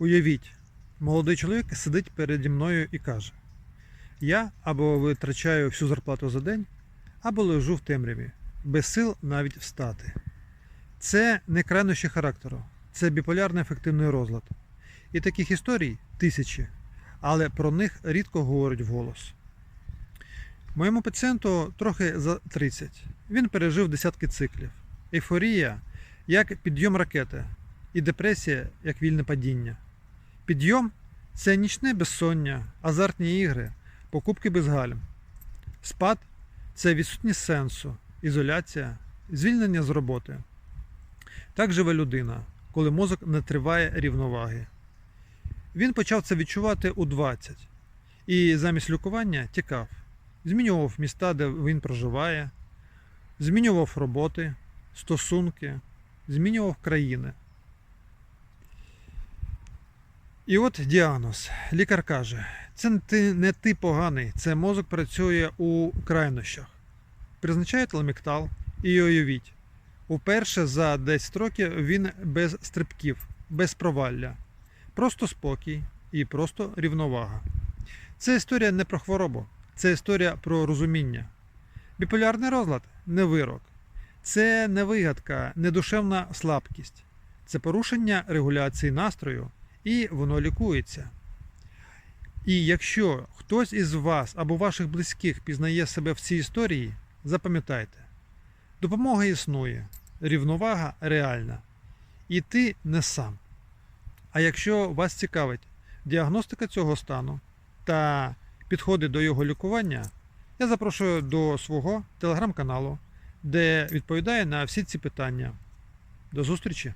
Уявіть, молодий чоловік сидить переді мною і каже: Я або витрачаю всю зарплату за день, або лежу в темряві, без сил навіть встати. Це не крайнощі характеру, це біполярний ефективний розлад. І таких історій тисячі, але про них рідко говорять вголос. Моєму пацієнту трохи за 30. Він пережив десятки циклів. Ейфорія як підйом ракети, і депресія як вільне падіння. Підйом це нічне безсоння, азартні ігри, покупки без гальм. Спад це відсутність сенсу, ізоляція, звільнення з роботи. Так живе людина, коли мозок не триває рівноваги. Він почав це відчувати у 20 і замість лікування тікав, змінював міста, де він проживає, змінював роботи, стосунки, змінював країни. І от діагноз. Лікар каже: це не ти, поганий, це мозок працює у крайнощах. Призначає телеміктал і уявіть. Уперше за 10 років він без стрибків, без провалля. Просто спокій і просто рівновага. Це історія не про хворобу, це історія про розуміння. Біполярний розлад не вирок. Це не вигадка, не душевна слабкість. Це порушення регуляції настрою, і воно лікується. І якщо хтось із вас або ваших близьких пізнає себе в цій історії, запам'ятайте, допомога існує, рівновага реальна. І ти не сам. А якщо вас цікавить діагностика цього стану та підходи до його лікування, я запрошую до свого телеграм-каналу, де відповідає на всі ці питання. До зустрічі!